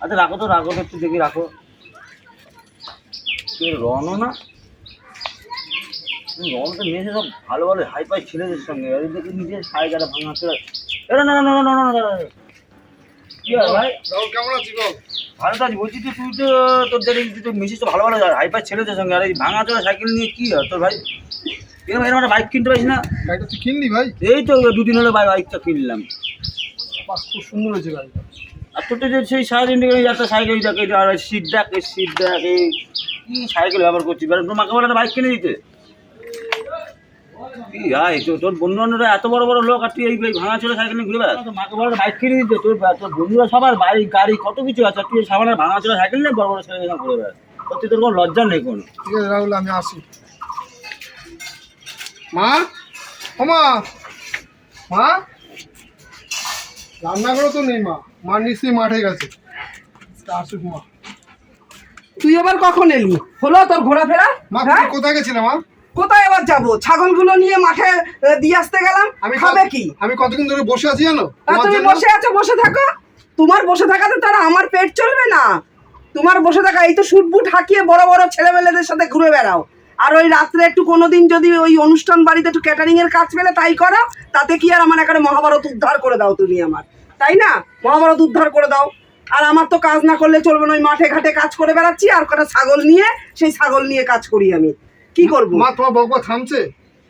আচ্ছা রাখো তো রাখো তো একটু দেখি রাখো রনও না রন তো মেয়েছে সব ভালো ভালো হাই ফাই ছেলেদের সঙ্গে আর দেখি নিজের সাড়ে গাড়া ভাঙা এরা না না না না না না কি হয় ভাই কেমন ভালো তো আছি বলছি তো তুই তো তোর দেখি তুই তো মিশিস তো ভালো ভালো হাই ফাই ছেলেদের সঙ্গে আর এই ভাঙা সাইকেল নিয়ে কি হয় তোর ভাই এরকম এরকম একটা বাইক কিনতে পারিস না গাড়িটা তুই কিনলি ভাই এই তো দুদিন হলো ভাই বাইকটা কিনলাম খুব সুন্দর হয়েছে গাড়িটা আর তোর তো যে সেই সারাদিন থেকে একটা সাইকেল দেখ আর সিট দেখ এই সিট দেখ এই কি সাইকেল ব্যবহার করছিস এবার তোর মাকে বলে বাইক কিনে দিতে। তো তোর বন্ধু বান্ধবরা এত বড় বড় লোক আর তুই এই ভাঙা চলে সাইকেল নিয়ে ঘুরে বেড়াস? তোর মাকে বলে বাইক কিনে দিতে তোর তোর বন্ধুরা সবার বাড়ি গাড়ি কত কিছু আছে তুই সামান্য ভাঙা চলে সাইকেল নিয়ে বড় বড় ছেলে ঘুরে বেড়াস। সত্যি তোর কোনো লজ্জা নেই কোনো? ঠিক আছে রাহুল আমি আসি। মা? ও মা? মা? রান্নাঘরে তো নেই মা। মা নিশ্চয়ই মাঠে গেছে। তা আসুক মা। তুই আবার কখন এলি? হলো তোর ঘোরাফেরা? মা হ্যাঁ? তুমি কোথায় গেছিলে মা? কোথায় এবার যাব? ছাগলগুলো নিয়ে মাঠে দিয়ে আসতে গেলাম। আমি খাবে কি? আমি কতক্ষণ ধরে বসে আছি জানো? তুমি বসে আছো বসে থাকো। তোমার বসে থাকাতে তারা আমার পেট চলবে না? তোমার বসে থাকা এই তো শুট বুট হাঁকিয়ে বড় বড় ছেলেমেলেদের সাথে ঘুরে বেড়াও। আর ওই রাত্রে একটু কোনোদিন যদি ওই অনুষ্ঠান বাড়িতে একটু ক্যাটারিং এর কাজ পেলে তাই করো তাতে কি আর আমার এখানে মহাভারত উদ্ধার করে দাও তুমি আমার। তাই না? মহাভারত উদ্ধার করে দাও। আর আমার তো কাজ না করলে চলবে না ওই মাঠে ঘাটে কাজ করে বেড়াচ্ছি আর কটা ছাগল নিয়ে সেই ছাগল নিয়ে কাজ করি আমি। কি করব? মা তোমার বকবা থামছে?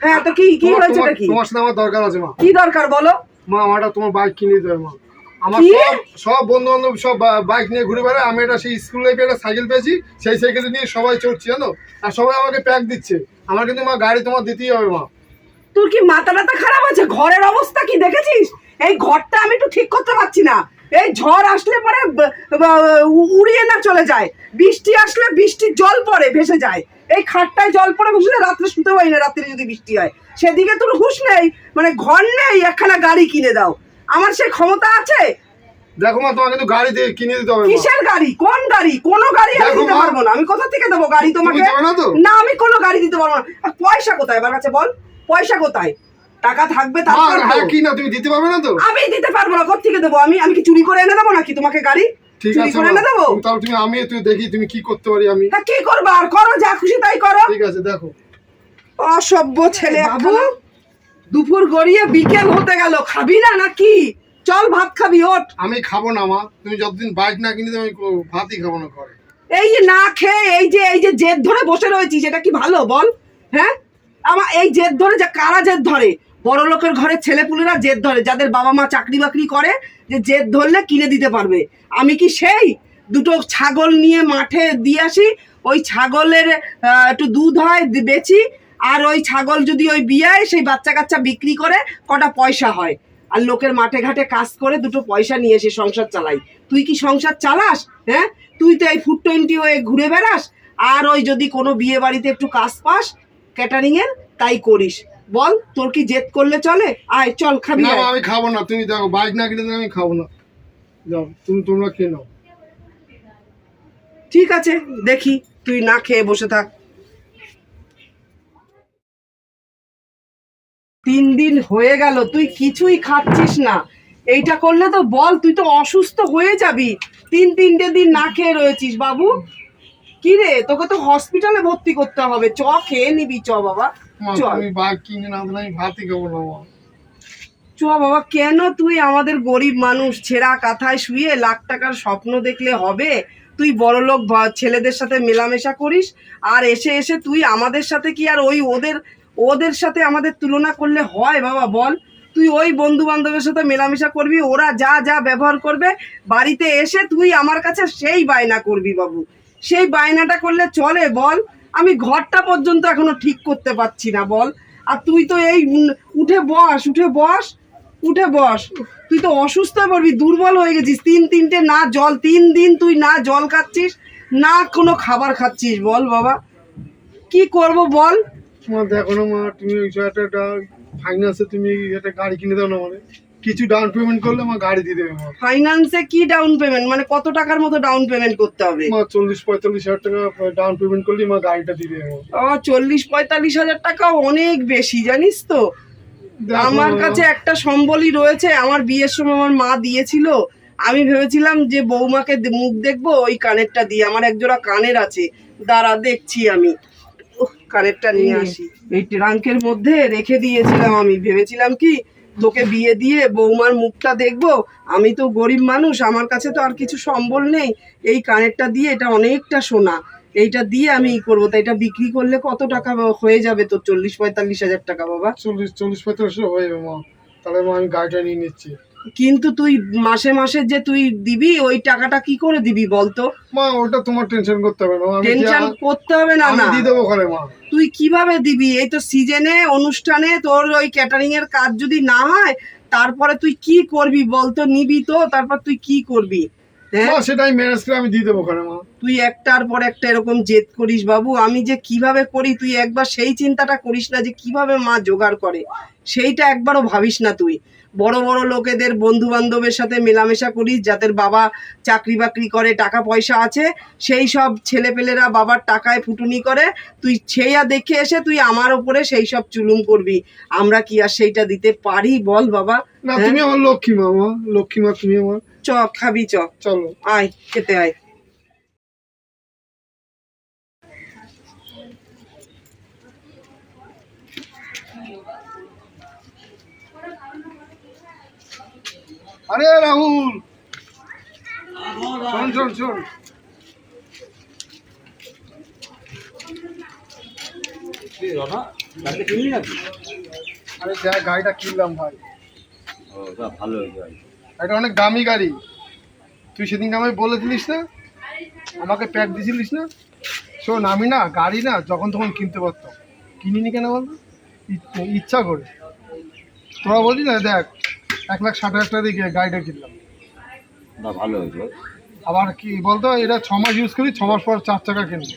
হ্যাঁ তো কি কি হয়েছে কি? তোমার সাথে আমার দরকার আছে মা। কি দরকার বলো? মা আমারটা তোমার বাইক কিনে দেবে মা। আমার সব সব বন্ধু বান্ধব সব বাইক নিয়ে ঘুরে বেড়ায়। আমি এটা সেই স্কুল লাইফে একটা সাইকেল পেয়েছি। সেই সাইকেল নিয়ে সবাই চড়ছি জানো? আর সবাই আমাকে প্যাক দিচ্ছে। আমার কিন্তু মা গাড়ি তোমার দিতেই হবে মা। তোর কি মাথা টাথা খারাপ আছে? ঘরের অবস্থা কি দেখেছিস? এই ঘরটা আমি একটু ঠিক করতে পারছি না। এই ঝড় আসলে পরে উড়িয়ে না চলে যায়। বৃষ্টি আসলে বৃষ্টির জল পড়ে ভেসে যায়। এই খাটটায় জল পড়ে ভেসে রাত্রে শুতে পারি না রাত্রে যদি বৃষ্টি হয়। সেদিকে তোর হুঁশ নেই মানে ঘর নেই একখানা গাড়ি কিনে দাও। আমার সে ক্ষমতা আছে? দেখো মা তোমাকে কিন্তু গাড়ি দিয়ে কিনে দিতে হবে কিসের গাড়ি? কোন গাড়ি? কোন গাড়ি আমি দিতে পারব না। আমি কোথা থেকে দেবো গাড়ি তোমাকে? না আমি কোনো গাড়ি দিতে পারব না। আর পয়সা কোথায়? আমার কাছে বল। পয়সা কোথায়? টাকা থাকবে তারপর হ্যাঁ কি না তুমি দিতে পারবে না তো? আমি দিতে পারব না। কোথেকে দেবো? আমি আমি কি চুরি করে এনে দেবো নাকি তোমাকে গাড়ি? ঠিক চুরি আছে করে এনে দেবো? তুমি- তাহলে তুমি আমি তুমি দেখি তুমি কি করতে পারি আমি। তা কি করব? আর করো যা খুশি তাই করো। ঠিক আছে দেখো। অসভ্য ছেলে বাবু দুপুর গড়িয়ে বিকেল হতে গেল। খাবি না নাকি? চল ভাত খাবি ওঠ। আমি খাব না মা। তুমি যতদিন বাইক না কিনে আমি ভাতই খাব না ঘরে। এই যে না খেয়ে এই যে এই যে জেদ ধরে বসে রয়েছিস এটা কি ভালো? বল হ্যাঁ? আমার এই জেদ ধরে যে কারা জেদ ধরে? বড় লোকের ঘরে ছেলেপুলেরা জেদ ধরে যাদের বাবা মা চাকরি বাকরি করে যে জেদ ধরলে কিনে দিতে পারবে। আমি কি সেই? দুটো ছাগল নিয়ে মাঠে দিয়ে আসি ওই ছাগলের একটু দুধ হয় বেচি আর ওই ছাগল যদি ওই বিয়ায় সেই বাচ্চা কাচ্চা বিক্রি করে কটা পয়সা হয়। আর লোকের মাঠে ঘাটে কাজ করে দুটো পয়সা নিয়ে এসে সংসার চালাই তুই কি সংসার চালাস? হ্যাঁ? তুই তো এই ফুড টোয়েন্টি হয়ে ঘুরে বেড়াস আর ওই যদি কোনো বিয়ে বাড়িতে একটু কাজ পাস ক্যাটারিং এর তাই করিস। বল তোর কি জেদ করলে চলে? আয় চল খাবি। না আমি খাব না তুমি দেখো বাইক না কিনে আমি খাব না। যাও তুমি তোমরা খেয়ে নাও। ঠিক আছে দেখি তুই না খেয়ে বসে থাক। তিন দিন হয়ে গেল তুই কিছুই খাচ্ছিস না। এইটা করলে তো বল তুই তো অসুস্থ হয়ে যাবি। তিন তিনটে দিন না খেয়ে রয়েছিস বাবু। কি রে তোকে তো হসপিটালে ভর্তি করতে হবে। চ খেয়ে নিবি চ বাবা। মা চল। তুমি কিনে না আমি ভাতই খাব না চ বাবা কেন তুই আমাদের গরিব মানুষ? ছেঁড়া কাঁথায় শুয়ে লাখ টাকার স্বপ্ন দেখলে হবে? তুই বড়লোক ছেলেদের সাথে মেলামেশা করিস? আর এসে এসে তুই আমাদের সাথে কি আর ওই ওদের ওদের সাথে আমাদের তুলনা করলে হয়, বাবা, বল। তুই ওই বন্ধু বান্ধবের সাথে মেলামেশা করবি, ওরা যা যা ব্যবহার করবে, বাড়িতে এসে তুই আমার কাছে সেই বায়না করবি বাবু। সেই বায়নাটা করলে চলে, বল। আমি ঘরটা পর্যন্ত এখনও ঠিক করতে পারছি না, বল। আর তুই তো এই উঠে বস উঠে বস উঠে বস। তুই তো অসুস্থ পড়বি, দুর্বল হয়ে গেছিস। তিন তিনটে না জল, তিন দিন তুই না জল খাচ্ছিস, না কোনো খাবার খাচ্ছিস, বল বাবা। কি করব, বল? মা দেখো না মা তুমি ওই একটা ফাইন্যান্সে তুমি একটা গাড়ি কিনে দাও না মানে কিছু ডাউন পেমেন্ট করলে আমার গাড়ি দিয়ে দেবে ফাইন্যান্সে কি ডাউন পেমেন্ট মানে কত টাকার মতো ডাউন পেমেন্ট করতে হবে? মা চল্লিশ পঁয়তাল্লিশ হাজার টাকা ডাউন পেমেন্ট করলে আমার গাড়িটা দিয়ে দেবে ও চল্লিশ পঁয়তাল্লিশ হাজার টাকা অনেক বেশি জানিস তো? আমার কাছে একটা সম্বলই রয়েছে আমার বিয়ের সময় আমার মা দিয়েছিল। আমি ভেবেছিলাম যে বৌমাকে মুখ দেখব ওই কানেরটা দিয়ে আমার একজোড়া কানের আছে। দাঁড়া দেখছি আমি। কানেরটা নিয়ে আসি। এই ট্রাঙ্কের মধ্যে রেখে দিয়েছিলাম আমি। ভেবেছিলাম কি তোকে বিয়ে দিয়ে বৌমার মুখটা দেখব। আমি তো গরিব মানুষ আমার কাছে তো আর কিছু সম্বল নেই। এই কানেরটা দিয়ে এটা অনেকটা সোনা। এইটা দিয়ে আমি ই করব। তা এটা বিক্রি করলে কত টাকা হয়ে যাবে তোর চল্লিশ পঁয়তাল্লিশ হাজার টাকা বাবা? চল্লিশ চল্লিশ পঁয়তাল্লিশশো হয়ে যাবে মা। তাহলে মা আমি গাড়িটা নিয়ে নিচ্ছি। কিন্তু তুই মাসে মাসে যে তুই দিবি ওই টাকাটা কি করে দিবি বলতো? মা ওটা তোমার টেনশন করতে হবে না টেনশন করতে হবে না আমি না। দিয়ে দেবো ঘরে মা। তুই কীভাবে দিবি? এই তো সিজনে অনুষ্ঠানে তোর ওই ক্যাটারিং এর কাজ যদি না হয় তারপরে তুই কি করবি বলতো? নিবি তো তারপর তুই কি করবি? হ্যাঁ? মা সেটাই ম্যানেজ করে আমি দিয়ে দেবো ঘরে মা। তুই একটার পর একটা এরকম জেদ করিস বাবু আমি যে কীভাবে করি তুই একবার সেই চিন্তাটা করিস না যে কীভাবে মা জোগাড় করে। সেইটা একবারও ভাবিস না তুই। বড় বড় লোকেদের বন্ধু বান্ধবের সাথে মেলামেশা করিস যাদের বাবা চাকরি বাকরি করে টাকা পয়সা আছে সেই সব ছেলেপেলেরা বাবার টাকায় ফুটুনি করে তুই সেইয়া দেখে এসে তুই আমার ওপরে সেই সব চুলুম করবি। আমরা কি আর সেইটা দিতে পারি? বল বাবা। না হ্যাঁ? তুমি আমার লক্ষ্মী মা। লক্ষ্মী মা তুমি আমার। চ খাবি চ। চলো। আয় খেতে আয়। আরে রাহুল। শোন শোন শোন। আরে যা গাড়িটা কিনলাম ভাই। ভালো এটা অনেক দামি গাড়ি। তুই সেদিনকে আমায় বলে দিলিস না? আমাকে প্যাক দিয়েছিলিস না? শোন আমি না গাড়ি না যখন তখন কিনতে পারতাম। কিনিনি কেন বলতো? ইচ্ছা- করে। তোরা বলছি না দেখ এক লাখ ষাট হাজার টাকা দিয়ে গাড়িটা কিনলাম। তা ভালো হয়েছে। আবার কি বলতো এটা ছ মাস ইউজ করি ছ মাস পর চার চাকা কিনবো।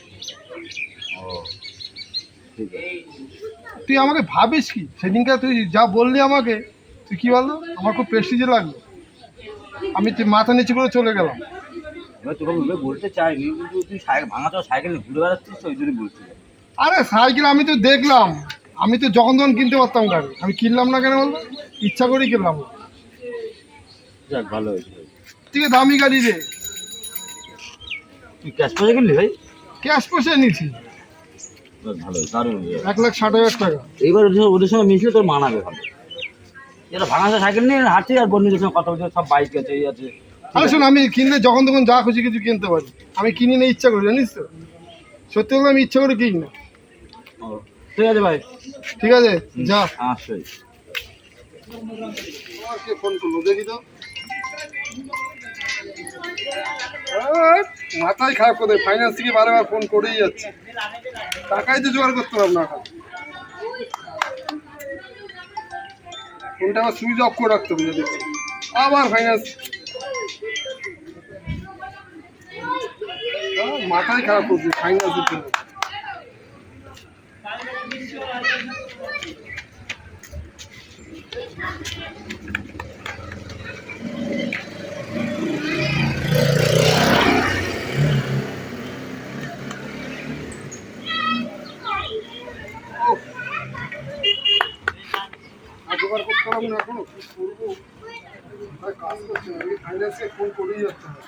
ও তুই আমাকে ভাবিস কি? সেদিনকে তুই যা বললি আমাকে তুই কি বলতো আমার খুব প্রেস্টিজে লাগল। আমি তুই মাথা নিচু করে চলে গেলাম। এবার তোকে বলবে বলতে চাইনি কিন্তু তুই সাইকেল ভাঙা তো সাইকেল ঘুরে বেড়াচ্ছিস ওই জন্যই বলছি আরে সাইকেল আমি তো দেখলাম আমি তো যখন তখন কিনতে পারতাম গাড়ি। আমি কিনলাম না কেন বলতো? ইচ্ছা করেই কিনলাম। না। যাক ভালো হয়েছে। ভাই দামি গাড়ি রে। তুই ক্যাশ পয়সা কিনলি ভাই? ক্যাশ পয়সা ভালো দারুণ এক লাখ ষাট হাজার টাকা। এইবার ওদের সঙ্গে- মিশলে তোর মানাবে ভালো। এটা ভাঙা সাইকেল নিয়ে হাঁটছি আর বন্ধুদের সঙ্গে কথা বলছে সব বাইক আছে এই আছে। আরে শোন আমি কিনলে যখন তখন যা খুশি কিছু কিনতে পারি। আমি কিনি না ইচ্ছা করি জানিস তো? সত্যি বলতে আমি ইচ্ছা করে কিনি না। ঠিক আছে ভাই। ঠিক আছে যা। আসই ফোন করল? দেখি তো। মাথায় খারাপ করে ফাইন্যান্স থেকে বারবার ফোন করেই যাচ্ছে। টাকাই তো জোগাড় করতে পারব না ফোনটা আবার সুইচ অফ করে রাখতে হবে আবার ফাইন্যান্স মাথায় খারাপ করছে ফাইন্যান্সের জন্য। পারব না এখনও কি করব কাজ করছে না আমি ফাইন্যান্সকে ফোন করেই যাচ্ছে না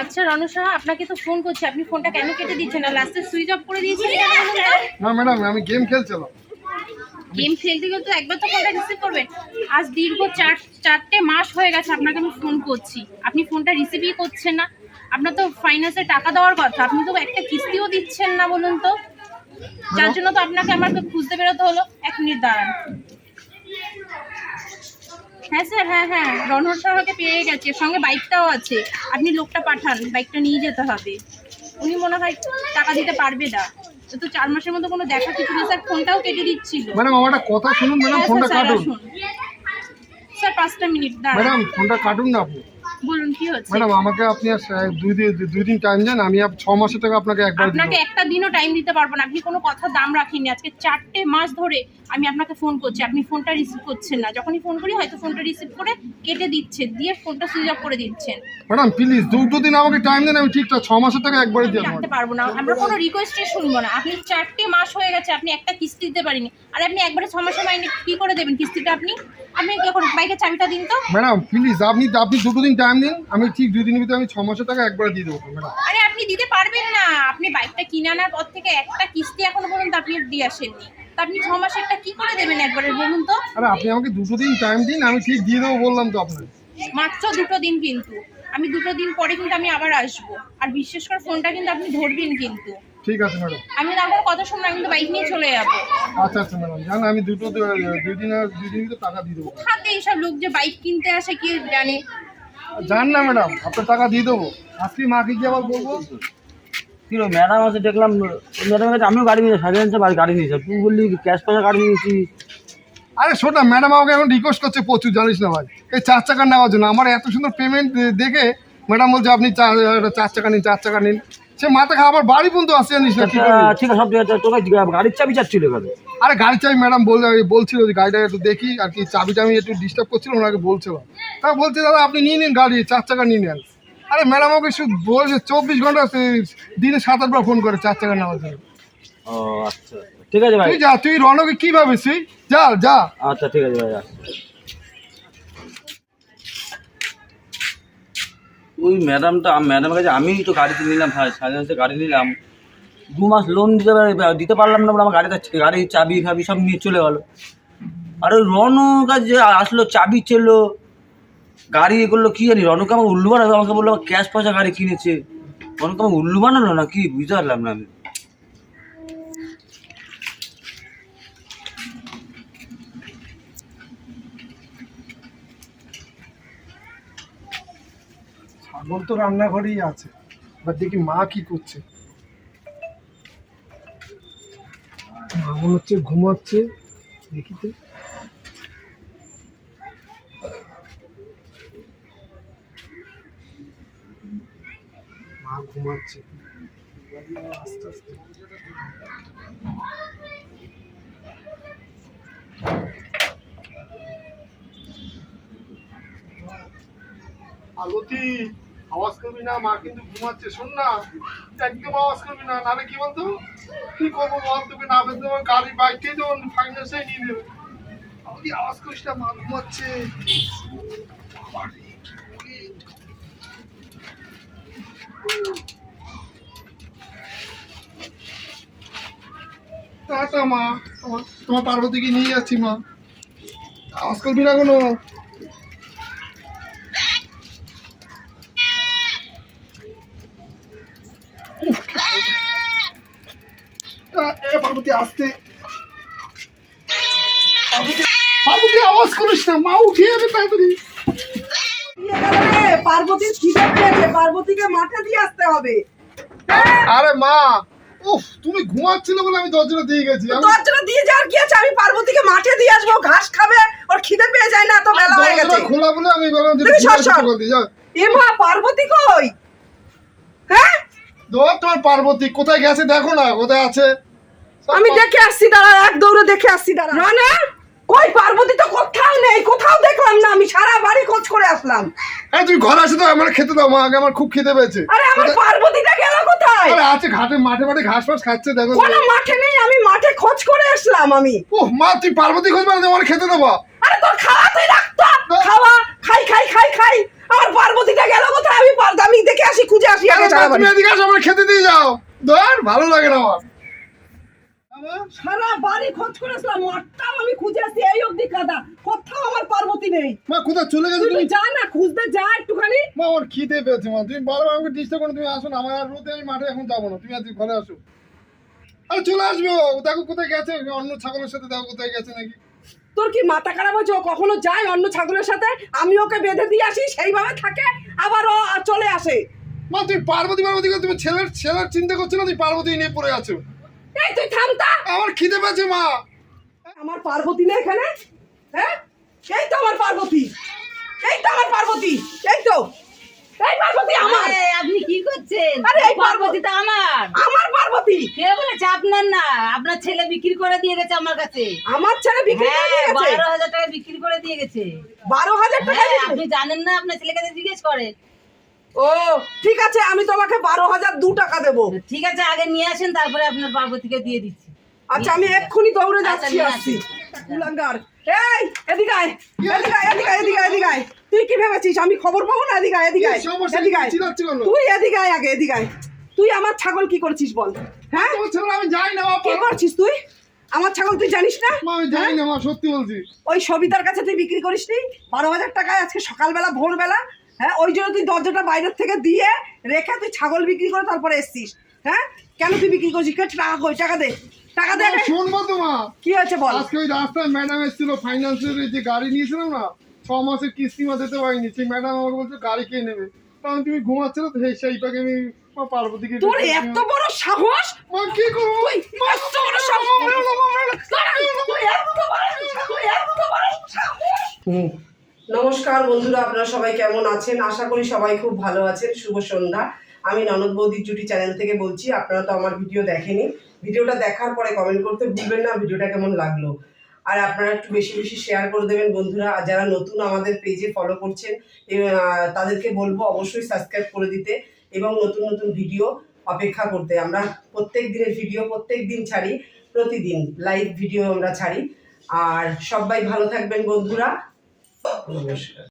আচ্ছা রনু সাহা আপনাকে তো ফোন করছি। আপনি ফোনটা কেন কেটে দিচ্ছেন না? লাস্টে সুইচ অফ করে দিয়েছেন না ম্যাডাম আমি গেম খেলছিলাম। গেম খেলতে গেলে তো একবার তো ফোনটা রিসিভ করবেন। আজ দীর্ঘ চার চারটে মাস হয়ে গেছে আপনাকে আমি ফোন করছি। আপনি ফোনটা রিসিভই করছেন না। আপনার তো ফাইন্যান্সে টাকা দেওয়ার কথা। আপনি তো একটা কিস্তিও দিচ্ছেন না বলুন তো। যার জন্য তো আপনাকে আমাকে খুঁজতে বেরোতে হলো। এক মিনিট দাঁড়ান। হ্যাঁ স্যার হ্যাঁ হ্যাঁ। রনহর সাহাকে পেয়ে গেছে। সঙ্গে বাইকটাও আছে। আপনি লোকটা পাঠান। বাইকটা নিয়ে যেতে হবে। উনি মনে হয় টাকা দিতে পারবে না। তো চার মাসের মতো কোনো দেখা কিছু নেই। স্যার ফোনটাও কেটে দিচ্ছিল। ম্যাডাম আমার কথা শুনুন ম্যাডাম হ্যাঁ, ফোনটা কাটুন। স্যার পাঁচটা মিনিট দাঁড়ান। ম্যাডাম ফোনটা কাটুন না আপনি। বলুন কি হচ্ছে? ম্যাডাম আমাকে আপনি দুই দিন দুই দিন টাইম দেন আমি ছ মাসের টাকা আপনাকে একবার আপনাকে একটা দিনও টাইম দিতে পারব না। আপনি কোনো কথার দাম রাখেননি। আজকে চারটে মাস ধরে আমি আপনাকে ফোন করছি। আপনি ফোনটা রিসিভ করছেন না। যখনই ফোন করি হয়তো ফোনটা রিসিভ করে কেটে দিচ্ছেন দিয়ে ফোনটা সুইচ অফ করে দিচ্ছেন। ম্যাডাম প্লিজ দুটো দিন আমাকে টাইম দেন আমি ঠিকঠাক ছ মাসের টাকা একবারই আমি দিয়ে রাখতে পারব না। আমরা কোনো রিকোয়েস্টে শুনব না। আপনি চারটে মাস হয়ে গেছে আপনি একটা কিস্তি দিতে পারিনি। আর আপনি একবারে ছ মাসের মাইনে কি করে দেবেন কিস্তিটা আপনি? আপনি এখন বাইকের চাবিটা দিন তো? ম্যাডাম প্লিজ আপনি আপনি দুটো দিন টাইম দিন আমি ঠিক দুই দিনের ভিতরে আমি ছ মাসের টাকা একবার দিয়ে দেবো ম্যাডাম আরে আপনি দিতে পারবেন না। আপনি বাইকটা কিনে আনার পর থেকে একটা কিস্তি এখনও পর্যন্ত আপনি দিয়ে আসেননি। তা আপনি ছ মাসেরটা কি করে দেবেন একবারে বলুন তো? আরে আপনি আমাকে দুটো দিন টাইম দিন আমি ঠিক দিয়ে দেবো বললাম তো আপনাকে। মাত্র দুটো দিন কিন্তু। আমি দুটো দিন পরে কিন্তু আমি আবার আসব। আর বিশেষ করে ফোনটা কিন্তু আপনি ধরবেন কিন্তু। ঠিক আছে ম্যাডাম। আমি তারপর কথা শুনব আমি কিন্তু বাইক নিয়ে চলে যাব? আচ্ছা আচ্ছা ম্যাডাম। জান আমি দুটো দুই দিন দুই দিন টাকা দিয়ে দেবো। হাতে এইসব লোক যে বাইক কিনতে আসে কি জানে? জান না ম্যাডাম। আপনার টাকা দিয়ে দেবো। আজকে মাকে গিয়ে আবার বলব। কি ম্যাডাম আছে দেখলাম ম্যাডাম কাছে আমিও গাড়ি নিয়েছি সাইলেন্সে গাড়ি নিয়েছি। তুই বললি ক্যাশ পয়সা গাড়ি নিয়েছি। আরে শোনা ম্যাডাম আমাকে এখন রিকোয়েস্ট করছে প্রচুর জানিস না ভাই। এই চার চাকা নেওয়ার জন্য। আমার এত সুন্দর পেমেন্ট দেখে ম্যাডাম বলছে আপনি চার চার চাকা নিন চার চাকা নিন। সে মাথা খাওয়া আমার বাড়ি পর্যন্ত আসছে জানিস না? আচ্ছা, ঠিক আছে সব ঠিক আছে তোকে গাড়ির চাবি চাচ্ছিল কেন আরে গাড়ি চাবি ম্যাডাম বল বলছিল যে গাড়িটা একটু দেখি আর কি চাবিটা আমি একটু ডিস্টার্ব করছিলাম ওনাকে বলছিলাম। তা বলছে দাদা আপনি নিয়ে নিন গাড়ি চার চাকা নিয়ে নেন। আরে ম্যাডাম আমাকে শুধু বলছে চব্বিশ ঘণ্টা দিনে সাত আটবার ফোন করে চার চাকা নেওয়ার জন্য। ও আচ্ছা ঠিক আছে ভাই। তুই যা তুই রনকে কি ভাবিস তুই যা যা। আচ্ছা ঠিক আছে ভাই ওই ম্যাডামটা ম্যাডামের কাছে আমি তো গাড়িতে নিলাম ভাই সাইলেন্সে গাড়ি নিলাম। দু মাস লোন দিতে দিতে পারলাম না আমার গাড়িটা গাড়ির চাবি ফাবি সব নিয়ে চলে গেলো। আর ওই রনর কাছে আসলো, চাবি চেলো, গাড়ি এ করল, কী জানি রনকে আমার উল্লু বানাবে আমাকে বলল ক্যাশ পয়সা গাড়ি কিনেছে। রনকে আমাকে উল্লু বানালো না কি বুঝতে পারলাম না আমি। ছাগল তো রান্নাঘরেই আছে। এবার দেখি মা কি করছে। মা মনে হচ্ছে ঘুমাচ্ছে, দেখি তো। মা ঘুমাচ্ছে। আস্তে আস্তে। আলতি। আওয়াজ করবি না, মা কিন্তু ঘুমাচ্ছে। শোন না, একদম আওয়াজ করবি না। নাহলে কি বলতো? কি করব বল তোকে? না বেঁধে দেবো গাড়ি বাইকটাই তো ফাইন্যান্সে নিয়ে নেবে। আলতি আওয়াজ করিস না? মা ঘুমাচ্ছে। টাটা মা তোমার পার্বতীকে নিয়ে যাচ্ছি মা। আওয়াজ করবি না কোনো? এ পার্বতী আসতে পার্বতী পার্বতী আওয়াজ করিস না মা উঠে যাবে তাড়াতাড়ি। দিয়ে গেল রে, পার্বতীর খিদে পেয়েছে পার্বতীকে মাঠে দিয়ে আসতে হবে। আরে মা উফ তুমি ঘুমাচ্ছিলে বলে আমি দরজাটা দিয়ে গেছি। দরজাটা দিয়ে যাওয়ার কি আছে? আমি পার্বতীকে মাঠে দিয়ে আসব ঘাস খাবে ওর খিদে পেয়ে যায় না এত বেলা হয়ে গেছে। খোলা বলে আমি বললাম তুমি সর, সর। এ মা পার্বতী কই? হ্যাঁ? তোমার পার্বতী কোথায় গেছে দেখো না কোথায় আছে? আমি দেখে আসছি দাঁড়া এক দৌড়ে দেখে আসছি দাঁড়া। না না কই পার্বতী তো কোথাও নেই কোথাও দেখলাম না আমি সারা বাড়ি খোঁজ করে আসলাম। হ্যাঁ তুমি ঘরে আসে তো আমার খেতে দাও মা আগে আমার খুব খেতে পেয়েছে। আরে আমার কোথায়- পার্বতীটা গেল কোথায়? আরে আছে ঘাটে মাঠে মাঠে ঘাস ফাস খাচ্ছে দেখো কোনো মাঠে নেই আমি মাঠে খোঁজ করে আসলাম আমি। ও মা তুই পার্বতী খোঁজ মানে আমার খেতে দেবো? আরে তোর খাওয়া তুই রাখতো খাওয়া খাই খাই খাই খাই। আমার পার্বতীটা গেল কোথায়? আমি পার- আমি দেখে আসি খুঁজে আসি। আগে তুমি এদিকে আসো আমার খেতে দিয়ে যাও। ধর ভালো লাগে না আমার। সারা বাড়ি খোঁজ করে আসলাম মাঠটাও আমি খুঁজে আসি এই অবধি কাদা। কোথাও আমার পার্বতী নেই। মা কোথায় চলে গেছে তুমি? যা না খুঁজতে যা একটুখানি। মা আমার খিদে পেয়েছে মা। তুমি বারবার আমাকে ডিস্টার্ব করো তুমি আসো না। আমার আর রোদে আমি মাঠে এখন যাব না। তুমি আজকে ঘরে আসো। আরে চলে আসবে ও। দেখো কোথায় গেছে। অন্য ছাগলের সাথে দেখো কোথায় গেছে নাকি। তোর কি মাথা খারাপ হয়েছে? ও কখনো যায় অন্য ছাগলের সাথে? আমি ওকে বেঁধে দিয়ে আসি সেইভাবে থাকে আবার ও চলে আসে। মা তুমি পার্বতী পার্বতী তুমি ছেলের ছেলের চিন্তা করছ না? তুমি পার্বতী নিয়ে পড়ে আছো। এই তুই থামতা আমার খিদে পেয়েছে মা। আমার পার্বতী না এখানে? হ্যাঁ? এই তো আমার পার্বতী। এই তো আমার পার্বতী। এই তো। এই পার্বতী আমার। আপনি কি করছেন? আরে, এই পার্বতী। তো আমার। আমার পার্বতী। কে বলেছে আপনার না? আপনার ছেলে বিক্রি করে দিয়ে গেছে আমার কাছে। আমার ছেলে বিক্রি করে দিয়ে হ্যাঁ গেছে বারো হাজার টাকা বিক্রি করে দিয়ে গেছে। বারো হাজার টাকা হ্যাঁ আপনি জানেন না আপনার ছেলেকে তো জিজ্ঞেস করেন ও ঠিক আছে আমি তোমাকে বারো হাজার দু টাকা দেবো। ঠিক আছে আগে নিয়ে আসেন তারপরে আপনার পার্বতীকে দিয়ে দিচ্ছি। আচ্ছা আমি এক্ষুনি দৌড়ে আচ্ছা, যাচ্ছি আসছি। আসি। কুলাঙ্গার। এই এদিকে আয় এদিকে আয় এদিকে এদিকে আয় এদিকে আয়। তুই কি ভেবেছিস? আমি খবর পাবো না? এদিকে আয় এদিকে আয়? এদিকে আয়? তুই এদিকে আয় আগে এদিকে আয়। তুই আমার ছাগল কি করছিস বল? হ্যাঁ? আমি যাই না কি করছিস তুই? আমার ছাগল তুই জানিস না? যাই না সত্যি বলছি। ওই সবিতার কাছে তুই বিক্রি করিস নি বারো হাজার টাকায় আজকে সকালবেলা ভোরবেলা হ্যাঁ ওই জন্য তুই দরজাটা বাইরের থেকে দিয়ে রেখে তুই ছাগল বিক্রি করে তারপরে এসছিস হ্যাঁ কেন তুই বিক্রি করছিস কে টাকা কই টাকা দে টাকা দে শুনব তো মা কি হয়েছে বল আজকে ওই রাস্তায় ম্যাডাম এসেছিল ফাইন্যান্সের যে গাড়ি নিয়েছিলাম না ছ মাসের কিস্তি মা দিতে পারিনি সেই ম্যাডাম আমাকে বলছে গাড়ি কে নেবে তখন তুমি ঘুমাচ্ছিল তো সেই সেইটাকে আমি পার্বতীকে তোর এত বড় সাহস মা কি করব তুই এত বড় সাহস এত বড় তুই এত বড় সাহস নমস্কার বন্ধুরা, আপনারা সবাই কেমন আছেন? আশা করি সবাই খুব ভালো আছেন। শুভ সন্ধ্যা। আমি ননদ বৌদির জুটি চ্যানেল থেকে বলছি, আপনারা তো আমার ভিডিও দেখেনি। ভিডিওটা দেখার পরে কমেন্ট করতে ভুলবেন না, ভিডিওটা কেমন লাগল? আর আপনারা একটু বেশি বেশি শেয়ার করে দেবেন বন্ধুরা। আর যারা নতুন আমাদের পেজে ফলো করছেন তাদেরকে বলব অবশ্যই সাবস্ক্রাইব করে দিতে এবং নতুন নতুন ভিডিও অপেক্ষা করতে। আমরা প্রত্যেক দিনের ভিডিও প্রত্যেক দিন ছাড়ি, প্রতিদিন লাইভ ভিডিও আমরা ছাড়ি। আর সবাই ভালো থাকবেন বন্ধুরা। নমস্কার